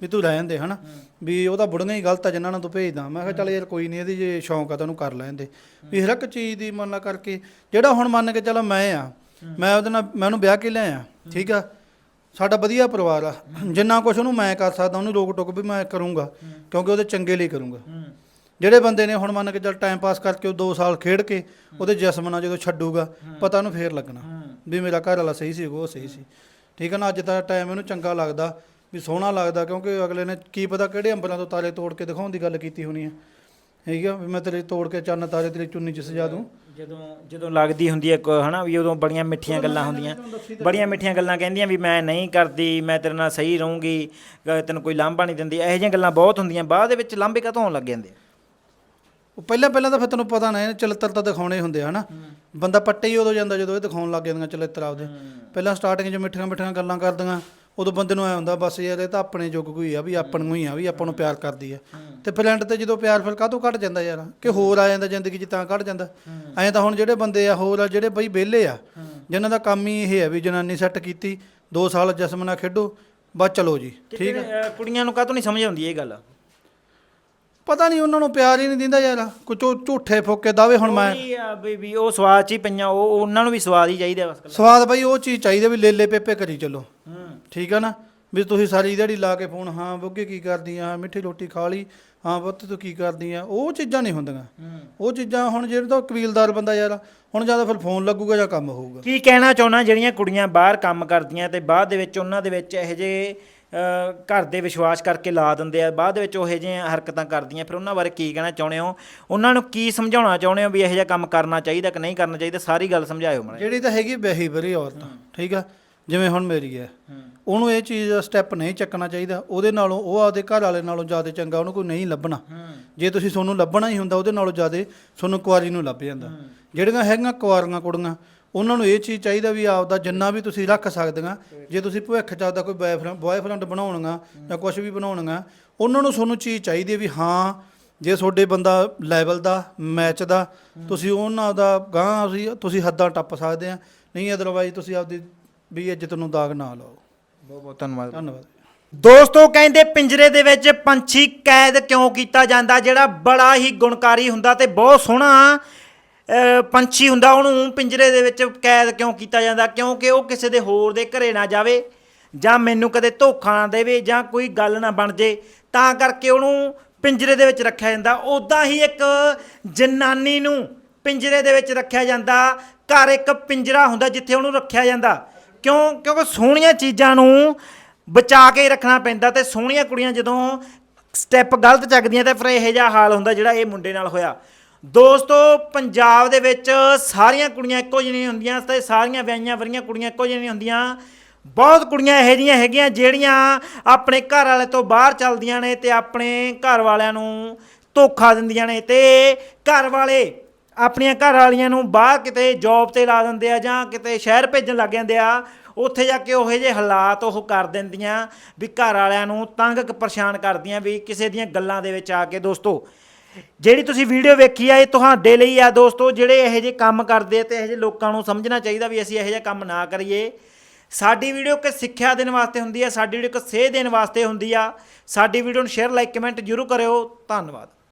ਵੀ ਤੂੰ ਰਹਿਣ ਦੇ ਹਨਾ? ਵੀ ਉਹਦਾ ਬੁੜੀਆਂ ਹੀ ਗਲਤ ਆ ਜਿਨ੍ਹਾਂ ਨੂੰ ਤੂੰ ਭੇਜਦਾ। ਮੈਂ ਕਿਹਾ ਚੱਲ ਯਾਰ ਕੋਈ ਨਹੀਂ ਇਹਦੀ ਜੇ ਸ਼ੌਂਕ ਆ ਤਾਂ ਉਹਨੂੰ ਕਰ ਲੈਣ ਦੇ ਵੀ ਹਰ ਇੱਕ ਚੀਜ਼ ਦੀ ਮੰਨ ਲਾ ਕਰਕੇ ਜਿਹੜਾ ਹੁਣ ਮੰਨ ਕੇ ਚੱਲ ਮੈਂ ਆ ਮੈਂ ਉਹਦੇ ਨਾਲ ਮੈਂ ਉਹਨੂੰ ਵਿਆਹ ਕੇ ਲਿਆਇਆ ਠੀਕ ਆ? ਸਾਡਾ ਵਧੀਆ ਪਰਿਵਾਰ ਆ। ਜਿੰਨਾ ਕੁਝ ਉਹਨੂੰ ਮੈਂ ਕਰ ਸਕਦਾ ਉਹਨੂੰ ਰੋਕ ਟੋਕ ਵੀ ਮੈਂ ਕਰੂੰਗਾ ਕਿਉਂਕਿ ਉਹਦੇ ਚੰਗੇ ਲਈ ਕਰੂੰਗਾ। ਜਿਹੜੇ ਬੰਦੇ ਨੇ ਹੁਣ ਮੰਨ ਕੇ ਚੱਲ ਟਾਈਮ ਪਾਸ ਕਰਕੇ ਉਹ 2 ਸਾਲ ਖੇਡ ਕੇ ਉਹਦੇ ਜਿਸਮ ਨਾਲ ਜਦੋਂ ਛੱਡੂਗਾ ਪਤਾ ਉਹਨੂੰ ਫੇਰ ਲੱਗਣਾ। ਵੀ ਮੇਰਾ ਘਰ ਵਾਲਾ ਸਹੀ ਸੀ ਉਹ ਸਹੀ ਸੀ। ਠੀਕ ਹੈ ਨਾ ਅੱਜ ਦਾ ਟਾਈਮ ਇਹਨੂੰ ਚੰਗਾ ਲੱਗਦਾ ਵੀ ਸੋਹਣਾ ਲੱਗਦਾ ਕਿਉਂਕਿ ਅਗਲੇ ਨੇ ਕੀ ਪਤਾ ਕਿਹੜੇ ਅੰਬਰਾਂ ਤੋਂ ਤਾਰੇ ਤੋੜ ਕੇ ਦਿਖਾਉਣ ਦੀ ਗੱਲ ਕੀਤੀ ਹੋਣੀ ਹੈ। ਠੀਕ ਆ ਵੀ ਮੈਂ ਤੇਰੇ ਤੋੜ ਕੇ ਚੰਨ ਤਾਰੇ ਤੇਰੀ ਚੁੰਨੀ 'ਚ ਸਜਾ ਦੂੰ। ਜਦੋਂ ਜਦੋਂ ਲੱਗਦੀ ਹੁੰਦੀ ਹੈ ਕੋ- ਹਨਾ ਵੀ ਉਦੋਂ ਬੜੀਆਂ ਮਿੱਠੀਆਂ ਗੱਲਾਂ ਹੁੰਦੀਆਂ। ਬੜੀਆਂ ਮਿੱਠੀਆਂ ਗੱਲਾਂ ਕਹਿੰਦੀਆਂ ਵੀ ਮੈਂ ਨਹੀਂ ਕਰਦੀ ਮੈਂ ਤੇਰੇ ਨਾਲ ਸਹੀ ਰਹੂੰਗੀ ਤੈਨੂੰ ਕੋਈ ਲਾਂਭਾ ਨਹੀਂ ਦਿੰਦੀ। ਇਹੋ ਜਿਹੀਆਂ ਗੱਲਾਂ ਬਹੁਤ ਹੁੰਦੀਆਂ ਬਾਅਦ ਦੇ ਵਿੱਚ ਲਾਂਭੇ ਕਾਹਤੋਂ ਆਉਣ ਲੱਗ ਜਾਂਦੇ ਆ? ਉਹ ਪਹਿਲਾਂ ਪਹਿਲਾਂ ਤਾਂ ਫਿਰ ਤੈਨੂੰ ਪਤਾ ਨਾ ਇਹ ਚਲਿੱਤਰ ਤਾਂ ਦਿਖਾਉਣੇ ਹੁੰਦੇ ਆ ਹਨਾ? ਬੰਦਾ ਪੱਟੇ ਹੀ ਉਦੋਂ ਜਾਂਦਾ ਜਦੋਂ ਇਹ ਦਿਖਾਉਣ ਲੱਗ ਜਾਂਦੀਆਂ ਚਲਿੱਤਰ ਆਪਦੇ। ਪਹਿਲਾਂ ਸਟਾਰਟਿੰਗ 'ਚ ਮਿੱਠੀਆਂ ਮਿੱਠੀਆਂ ਗੱਲਾਂ ਕਰਦੀਆਂ ਉਦੋਂ ਬੰਦੇ ਨੂੰ ਐ ਹੁੰਦਾ ਬਸ ਯਾਰ ਇਹ ਤਾਂ ਆਪਣੇ ਜੋਗ ਕੋਈ ਆ ਵੀ ਆਪਣ ਨੂੰ ਹੀ ਆ ਵੀ ਆਪਾਂ ਨੂੰ ਪਿਆਰ ਕਰਦੀ ਆ। ਤੇ ਫਿਰ ਐਂਡ ਤੇ ਜਦੋਂ ਪਿਆਰ ਫਿਰ ਕਾਹਤੋਂ ਘਟ ਜਾਂਦਾ ਯਾਰ? ਕਿ ਹੋਰ ਆ ਜਾਂਦਾ ਜ਼ਿੰਦਗੀ 'ਚ ਤਾਂ ਘਟ ਜਾਂਦਾ। ਐਂ ਤਾਂ ਹੁਣ ਜਿਹੜੇ ਬੰਦੇ ਆ ਹੋਰ ਆ ਜਿਹੜੇ ਬਈ ਵਿਹਲੇ ਆ ਜਿਨ੍ਹਾਂ ਦਾ ਕੰਮ ਹੀ ਇਹ ਹੈ ਵੀ ਜਨਾਨੀ ਸੈੱਟ ਕੀਤੀ 2 ਸਾਲ ਜਿਸਮ ਨਾਲ ਖੇਡੋ ਬਸ ਚਲੋ ਜੀ ਠੀਕ ਆ? ਅ, ਕੁੜੀਆਂ ਨੂੰ ਕਾਹਤੋਂ ਨਹੀਂ ਸਮਝ ਆਉਂਦੀ ਇਹ ਗੱਲ? ਪਤਾ ਨਹੀਂ ਉਹਨਾਂ ਨੂੰ ਪਿਆਰ ਹੀ ਨਹੀਂ ਦਿੰਦਾ ਯਾਰ ਕੋਈ ਝੂ- ਝੂਠੇ ਫੋਕੇ ਦਾਵੇ ਹੁਣ ਮੈਂ। ਉਹ ਅ, ਵੀ ਵੀ ਉਹ ਸਵਾਦ ਚ ਹੀ ਪਈਆਂ ਉਹ ਉਹਨਾਂ ਨੂੰ ਵੀ ਸਵਾਦ ਹੀ ਚਾਹੀਦਾ ਬਸ ਕੱਲਾ। ਸਵਾਦ ਬਈ ਉਹ ਚੀਜ਼ ਚਾਹੀਦੀ ਆ ਵੀ ਲੇਲੇ ਪੇਪੇ ਕਰੀ ਚੱਲੋ। ਹੂੰ। ਠੀਕ ਆ ਨਾ? ਵੀ ਤੁਸੀਂ ਸਾਰੀ ਦਿਹਾੜੀ ਲਾ ਕੇ ਫੋਨ ਹਾਂ ਬੁੱਗੇ ਕੀ ਕਰਦੀ ਆ ਮਿੱਠੀ ਰੋਟੀ ਖਾ ਲਈ ਹਾਂ ਪੁੱਤ ਤੂੰ ਕੀ ਕਰਦੀ ਆ ਉਹ ਚੀਜ਼ਾਂ ਨਹੀਂ ਹੁੰਦੀਆਂ। ਹੂੰ। ਉਹ ਚੀਜ਼ਾਂ ਹੁਣ ਜਿਹੜਾ ਤਾਂ ਕਬੀਲਦਾਰ ਬੰਦਾ ਯਾਰ ਹੁਣ ਜ਼ਿਆਦਾ ਫਿਰ ਫੋਨ ਲੱਗੂਗਾ ਜਾਂ ਕੰਮ ਹੋਊਗਾ। ਕੀ ਕਹਿਣਾ ਚਾਹੁੰਦਾ ਜਿਹੜੀਆਂ ਕੁੜੀਆਂ ਬਾਹਰ ਕੰਮ ਕਰਦੀਆਂ ਤੇ ਬਾਅਦ ਦੇ ਵਿੱਚ ਉਹਨਾਂ ਦੇ ਵਿੱਚ ਇਹੋ ਜਿਹੇ ਘਰ ਦੇ ਵਿਸ਼ਵਾਸ ਕਰਕੇ ਲਾ ਦਿੰਦੇ ਆ। ਬਾਅਦ ਦੇ ਵਿੱਚ ਉਹ ਇਹੋ ਜਿਹੀਆਂ ਹਰਕਤਾਂ ਕਰਦੀਆਂ। ਫਿਰ ਉਹਨਾਂ ਬਾਰੇ ਕੀ ਕਹਿਣਾ ਚਾਹੁੰਦੇ ਹੋ? ਉਹਨਾਂ ਨੂੰ ਕੀ ਸਮਝਾਉਣਾ ਚਾਹੁੰਦੇ ਹੋ ਵੀ ਇਹੋ ਜਿਹਾ ਕੰਮ ਕਰਨਾ ਚਾਹੀਦਾ ਕਿ ਨਹੀਂ ਕਰਨਾ ਚਾਹੀਦਾ? ਸਾਰੀ ਗੱਲ ਸਮਝਾਇਓ ਮੈਨੂੰ ਜਿਹੜੀ ਤਾਂ ਹੈਗੀ ਬਿਹੇਵੀਅਰ ਔਰਤ ਠੀਕ ਆ? ਜਿਵੇਂ ਹੁਣ ਮੇਰੀ ਹੈ। ਉਹਨੂੰ ਇਹ ਚੀਜ਼ ਸਟੈਪ ਨਹੀਂ ਚੱਕਣਾ ਚਾਹੀਦਾ। ਉਹਦੇ ਨਾਲੋਂ ਉਹ ਆਪਦੇ ਘਰ ਵਾਲੇ ਨਾਲੋਂ ਜ਼ਿਆਦਾ ਚੰਗਾ ਉਹਨੂੰ ਕੋਈ ਨਹੀਂ ਲੱਭਣਾ। ਜੇ ਤੁਸੀਂ ਤੁਹਾਨੂੰ ਲੱਭਣਾ ਹੀ ਹੁੰਦਾ ਉਹਦੇ ਨਾਲੋਂ ਜ਼ਿਆਦਾ ਤੁਹਾਨੂੰ ਕੁਆਰੀ ਨੂੰ ਲੱਭ ਜਾਂਦਾ। ਜਿਹੜੀਆਂ ਹੈਗੀਆਂ ਕੁਆਰੀਆਂ ਕੁੜੀਆਂ ਉਹਨਾਂ ਨੂੰ ਇਹ ਚੀਜ਼ ਚਾਹੀਦਾ ਵੀ ਆਪਦਾ ਜਿੰਨਾ ਵੀ ਤੁਸੀਂ ਰੱਖ ਸਕਦੀਆਂ ਜੇ ਤੁਸੀਂ ਭਵਿੱਖ ਚ ਆਪਦਾ ਕੋਈ ਬॉयਫ੍ਰੈਂਡ ਬॉयਫ੍ਰੈਂਡ ਬਣਾਉਣਗਾ ਜਾਂ ਕੁਝ ਵੀ ਬਣਾਉਣਗਾ ਉਹਨਾਂ ਨੂੰ ਤੁਹਾਨੂੰ ਚੀਜ਼ ਚਾਹੀਦੀ ਹੈ ਵੀ ਹਾਂ ਜੇ ਤੁਹਾਡੇ ਬੰਦਾ ਲੈਵਲ ਦਾ ਮੈਚ ਦਾ ਤੁਸੀਂ ਉਹਨਾਂ ਦਾ ਗਾਂ ਤੁਸੀਂ ਤੁਸੀਂ ਹੱਦਾਂ ਟੱਪ ਸਕਦੇ ਆ ਨਹੀਂ ਅਦਰਵਾਈਜ਼ ਤੁਸੀਂ ਆਪਦੀ ਵੀ ਇੱਜ਼ਤ ਨੂੰ ਦਾਗ ਨਾ ਲਾਓ। ਬਹੁਤ ਬਹੁਤ ਧੰਨਵਾਦ। ਧੰਨਵਾਦ। ਦੋਸਤੋ ਕਹਿੰਦੇ ਪਿੰਜਰੇ ਦੇ ਵਿੱਚ ਪੰਛੀ ਕੈਦ ਕਿਉਂ ਕੀਤਾ ਜਾਂਦਾ ਜਿਹੜਾ ਬੜਾ ਹੀ ਗੁਣਕਾਰੀ ਹੁੰਦਾ ਤੇ ਬਹੁਤ ਸੋਹਣਾ ਪੰਛੀ ਹੁੰਦਾ, ਉਹਨੂੰ ਪਿੰਜਰੇ ਦੇ ਵਿੱਚ ਕੈਦ ਕਿਉਂ ਕੀਤਾ ਜਾਂਦਾ? ਕਿਉਂਕਿ ਉਹ ਕਿਸੇ ਦੇ ਹੋਰ ਦੇ ਘਰੇ ਨਾ ਜਾਵੇ ਜਾਂ ਮੈਨੂੰ ਕਦੇ ਧੋਖਾ ਨਾ ਦੇਵੇ ਜਾਂ ਕੋਈ ਗੱਲ ਨਾ ਬਣ ਜੇ, ਤਾਂ ਕਰਕੇ ਉਹਨੂੰ ਪਿੰਜਰੇ ਦੇ ਵਿੱਚ ਰੱਖਿਆ ਜਾਂਦਾ। ਉਦਾਂ ਹੀ ਇੱਕ ਜਨਾਨੀ ਨੂੰ ਪਿੰਜਰੇ ਦੇ ਵਿੱਚ ਰੱਖਿਆ ਜਾਂਦਾ। ਘਰ ਇੱਕ ਪਿੰਜਰਾ ਹੁੰਦਾ ਜਿੱਥੇ ਉਹਨੂੰ ਰੱਖਿਆ ਜਾਂਦਾ। ਕਿਉਂ? ਕਿਉਂਕਿ ਸੋਹਣੀਆਂ ਚੀਜ਼ਾਂ ਨੂੰ ਬਚਾ ਕੇ ਰੱਖਣਾ ਪੈਂਦਾ ਤੇ ਸੋਹਣੀਆਂ ਕੁੜੀਆਂ ਜਦੋਂ ਸਟੈਪ ਗਲਤ ਚੱਕਦੀਆਂ ਤੇ ਫਿਰ ਇਹੋ ਜਿਹਾ ਹਾਲ ਹੁੰਦਾ ਜਿਹੜਾ ਇਹ ਮੁੰਡੇ ਨਾਲ ਹੋਇਆ। ਦੋਸਤੋ, ਪੰਜਾਬ ਦੇ ਵਿੱਚ ਸਾਰੀਆਂ ਕੁੜੀਆਂ ਇੱਕੋ ਜਿਹੀਆਂ ਨਹੀਂ ਹੁੰਦੀਆਂ, ਤੇ ਸਾਰੀਆਂ ਵਿਆਹੀਆਂ ਵਰੀਆਂ ਕੁੜੀਆਂ ਇੱਕੋ ਜਿਹੀਆਂ ਨਹੀਂ ਹੁੰਦੀਆਂ। ਬਹੁਤ ਕੁੜੀਆਂ ਇਹੋ ਜਿਹੀਆਂ ਹੈਗੀਆਂ, ਜਿਹੜੀਆਂ ਆਪਣੇ ਘਰ ਵਾਲੇ ਤੋਂ ਬਾਹਰ ਚੱਲਦੀਆਂ ਨੇ ਤੇ ਆਪਣੇ ਘਰ ਵਾਲਿਆਂ ਨੂੰ ਧੋਖਾ ਦਿੰਦੀਆਂ ਨੇ ਤੇ ਘਰ ਵਾਲੇ ਆਪਣੀਆਂ ਘਰ ਵਾਲੀਆਂ ਨੂੰ ਬਾਹਰ ਕਿਤੇ ਜੌਬ ਤੇ ਲਾ ਦਿੰਦੇ ਆ ਜਾਂ ਕਿਤੇ ਸ਼ਹਿਰ ਭੇਜਣ ਲੱਗ ਜਾਂਦੇ ਆ, ਉੱਥੇ ਜਾ ਕੇ ਉਹੋ ਜਿਹੇ ਹਾਲਾਤ ਉਹ ਕਰ ਦਿੰਦੀਆਂ ਵੀ ਘਰ ਵਾਲਿਆਂ ਨੂੰ ਤੰਗ ਪਰੇਸ਼ਾਨ ਕਰਦੀਆਂ ਵੀ ਕਿਸੇ ਦੀਆਂ ਗੱਲਾਂ ਦੇ ਵਿੱਚ ਆ ਕੇ। ਦੋਸਤੋ ਜਿਹੜੀ ਤੁਸੀਂ ਵੀਡੀਓ ਵੇਖੀ ਆ, ਇਹ ਤੁਹਾਡੇ ਲਈ ਆ ਦੋਸਤੋ, ਜਿਹੜੇ ਇਹੋ ਜਿਹੇ ਕੰਮ ਕਰਦੇ ਆ ਤੇ ਇਹੋ ਜਿਹੇ ਲੋਕਾਂ ਨੂੰ ਸਮਝਣਾ ਚਾਹੀਦਾ ਵੀ ਅਸੀਂ ਇਹੋ ਜਿਹਾ ਕੰਮ ਨਾ ਕਰੀਏ। ਸਾਡੀ ਵੀਡੀਓ ਕਿ ਸਿੱਖਿਆ ਦੇਣ ਵਾਸਤੇ ਹੁੰਦੀ ਆ, ਸਾਡੀ ਵੀਡੀਓ ਕਿ ਸੇਧ ਦੇਣ ਵਾਸਤੇ ਹੁੰਦੀ ਆ। ਸਾਡੀ ਵੀਡੀਓ ਨੂੰ ਸ਼ੇਅਰ ਲਾਈਕ ਕਮੈਂਟ ਜ਼ਰੂਰ ਕਰਿਓ। ਧੰਨਵਾਦ।